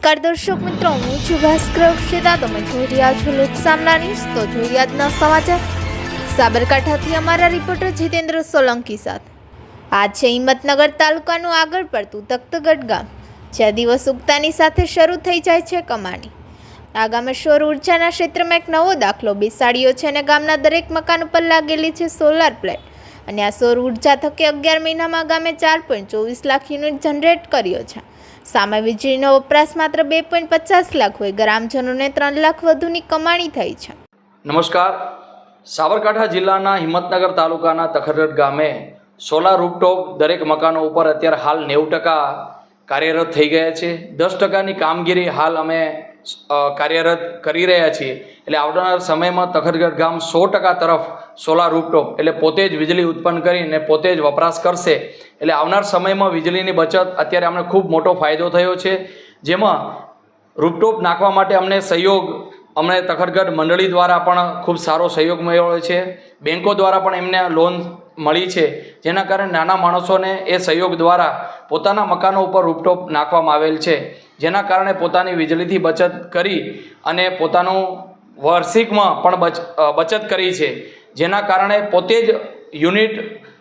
નમસ્કાર દર્શક મિત્રો, હું છું ભાસ્કર અક્ષેતા. તમે જોઈ રહ્યા છો લોકસામના ન્યૂઝ. તો જોઈએ આજના સમાચાર. સાબરકાંઠાથી અમારા રિપોર્ટર જીતેન્દ્ર સોલંકી સાથે. આ છે હિંમતનગર તાલુકાનું આગળ પડતું તખ્તગઢ ગામ, જ્યાં દિવસ ઉગતાની સાથે શરૂ થઈ જાય છે કમાણી. આ ગામે સૌર ઉર્જાના ક્ષેત્રમાં એક નવો દાખલો બેસાડ્યો છે અને ગામના દરેક મકાન ઉપર લાગેલી છે સોલાર પ્લેટ અને આ સૌર ઊર્જા થકી અગિયાર મહિનામાં ગામે ચાર પોઈન્ટ ચોવીસ લાખ યુનિટ જનરેટ કર્યો છે. સામે વીજળીનો વપરાશ માત્ર બે પોઈન્ટ પચાસ લાખ હોય, ગ્રામજનોને ત્રણ લાખ વધુની કમાણી થઈ છે. નમસ્કાર. સાબરકાંઠા જિલ્લાના હિંમતનગર તાલુકાના તખરગઢ ગામે સોલાર રૂપટોપ દરેક મકાનો ઉપર અત્યારે હાલ નેવું ટકા કાર્યરત થઈ ગયા છે. દસ ટકાની કામગીરી હાલ અમે કાર્યરત કરી રહ્યા છીએ. એટલે આવનાર સમયમાં તખતગઢ ગામ સો ટકા તરફ સોલાર રૂપટોપ એટલે પોતે જ વીજળી ઉત્પન્ન કરીને પોતે જ વપરાશ કરશે. એટલે આવનાર સમયમાં વીજળીની બચત અત્યારે અમને ખૂબ મોટો ફાયદો થયો છે. જેમાં રૂપટોપ નાખવા માટે અમને સહયોગ અમને તખતગઢ મંડળી દ્વારા પણ ખૂબ સારો સહયોગ મળ્યો છે. બેન્કો દ્વારા પણ એમને લોન મળી છે. જેના કારણે નાના માણસોને એ સહયોગ દ્વારા પોતાના મકાનો ઉપર રૂપટોપ નાખવામાં આવેલ છે. જેના કારણે પોતાની વીજળીથી બચત કરી અને પોતાનું વાર્ષિકમાં પણ બચ બચત કરી છે. જેના કારણે પોતે જ યુનિટ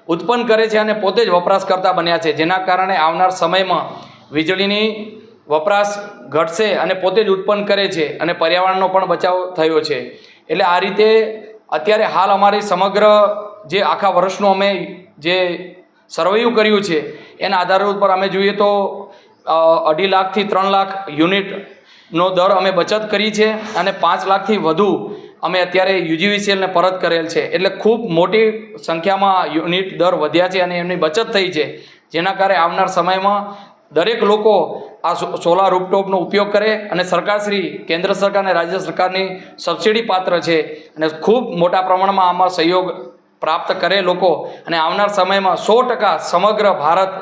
ઉત્પન્ન કરે છે અને પોતે જ વપરાશકર્તા બન્યા છે. જેના કારણે આવનાર સમયમાં વીજળીની વપરાશ ઘટશે અને પોતે જ ઉત્પન્ન કરે છે અને પર્યાવરણનો પણ બચાવ થયો છે. એટલે આ રીતે અત્યારે હાલ અમારી સમગ્ર જે આખા વર્ષનું અમે જે સર્વેયું કર્યું છે, એના આધાર ઉપર અમે જોઈએ તો અઢી લાખથી ત્રણ લાખ યુનિટનો દર અમે બચત કરી છે અને પાંચ લાખથી વધુ અમે અત્યારે યુજીવીસીએલને પરત કરેલ છે. એટલે ખૂબ મોટી સંખ્યામાં યુનિટ દર વધ્યા છે અને એમની બચત થઈ છે. જેના કારણે આવનાર સમયમાં દરેક લોકો આ સોલાર રૂપટોપનો ઉપયોગ કરે અને સરકારશ્રી કેન્દ્ર સરકાર અને રાજ્ય સરકારની સબસિડી પાત્ર છે. અને ખૂબ મોટા પ્રમાણમાં આમાં સહયોગ પ્રાપ્ત કરે લોકો. અને આવનાર સમયમાં સો ટકા સમગ્ર ભારત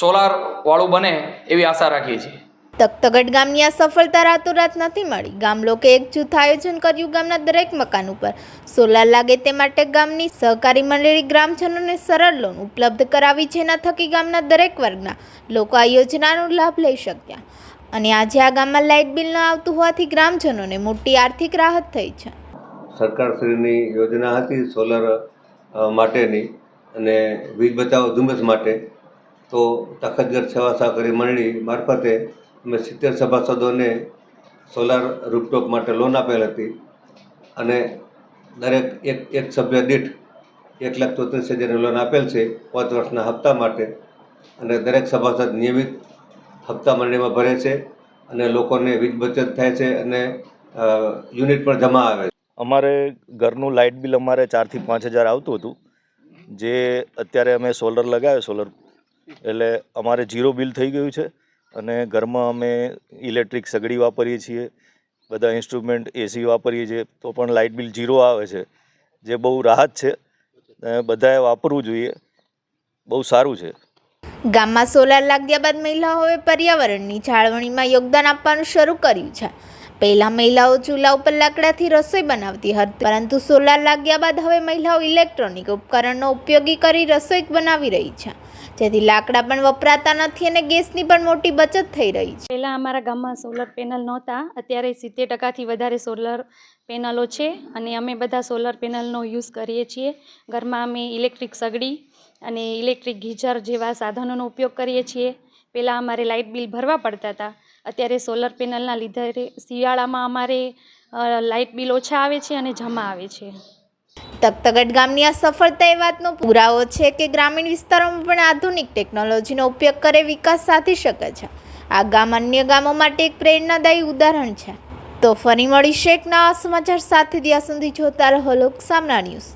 સોલારવાળું બને એવી આશા રાખીએ છીએ. તખ્તગઢ ગામની આ સફળતા રાતોરાત નથી મળી. ગામ લોકે એક જૂથ આયોજન કર્યું ગામના દરેક મકાન ઉપર. સોલાર લાગે તે માટે ગામની સહકારી મંડળી ગ્રામજનોને સરળ લોન ઉપલબ્ધ કરાવી જેના થકી ગામના દરેક વર્ગના લોકો આ યોજનાનો લાભ લઈ શક્યા. અને આજે આ ગામમાં લાઇટ બિલ ન આવતું હોવાથી ગ્રામજનોને મોટી આર્થિક રાહત થઈ છે. સરકારશ્રીની યોજના હતી સોલર માટેની અને વીજ બચાવ ઝુંબેશ માટે. તો તખતગઢ સેવા સહકારી મંડળી મારફતે અમે સિત્તેર સભાસદોને સોલાર રૂપટોપ માટે લોન આપેલ હતી અને દરેક એક એક સભ્ય દીઠ એક લાખ ચોત્રીસ હજારની લોન આપેલ છે પાંચ વર્ષના હપ્તા માટે અને દરેક સભાસદ નિયમિત હપ્તા મંડળીમાં ભરે છે અને લોકોને વીજ બચત થાય છે અને યુનિટ પણ જમા આવે છે. અમારે ઘરનું લાઇટ બિલ અમારે ચારથી પાંચ હજાર આવતું હતું. જે અત્યારે અમે સોલર લગાવ્યો સોલર એટલે અમારે જીરો બિલ થઈ ગયું છે અને ઘરમાં અમે ઇલેક્ટ્રિક સગડી વાપરીએ છીએ, બધા ઇન્સ્ટ્રુમેન્ટ, એસી વાપરીએ છીએ, તો પણ લાઇટ બિલ જીરો આવે છે. જે બહુ રાહત છે બધાએ વાપરવું જોઈએ. બહુ સારું છે. ગામમાં સોલાર લાગ્યા બાદ મહિલાઓએ પર્યાવરણની જાળવણીમાં યોગદાન આપવાનું શરૂ કર્યું છે. પહેલા મહિલાઓ ચૂલા ઉપર લાકડાથી રસોઈ બનાવતી હતી, પરંતુ સોલાર લાગ્યા બાદ હવે મહિલાઓ ઇલેક્ટ્રોનિક ઉપકરણનો ઉપયોગી કરી રસોઈ બનાવી રહી છે. જેથી લાકડા પણ વપરાતા નથી અને ગેસની પણ મોટી બચત થઈ રહી છે. પહેલાં અમારા ગામમાં સોલર પેનલ નહોતા, અત્યારે સિત્તેર ટકાથી વધારે સોલર પેનલો છે અને અમે બધા સોલર પેનલનો યુઝ કરીએ છીએ. ઘરમાં અમે ઇલેક્ટ્રિક સગડી અને ઇલેક્ટ્રિક ગીઝર જેવા સાધનોનો ઉપયોગ કરીએ છીએ. પહેલાં અમારે લાઇટ બિલ ભરવા પડતા હતા. અત્યારે સોલર પેનલના લીધે શિયાળામાં અમારે લાઇટ બિલ ઓછા આવે છે અને જમા આવે છે. તખ્તગઢ ગામની આ સફળતા એ વાતનો પુરાવો છે કે ગ્રામીણ વિસ્તારોમાં પણ આધુનિક ટેકનોલોજીનો ઉપયોગ કરે વિકાસ સાધી શકે છે. આ ગામ અન્ય ગામો માટે એક પ્રેરણાદાયી ઉદાહરણ છે. તો ફરી મળી એક નવા સમાચાર સાથે. ત્યાં સુધી જોતા રહો લોક સામના ન્યૂઝ.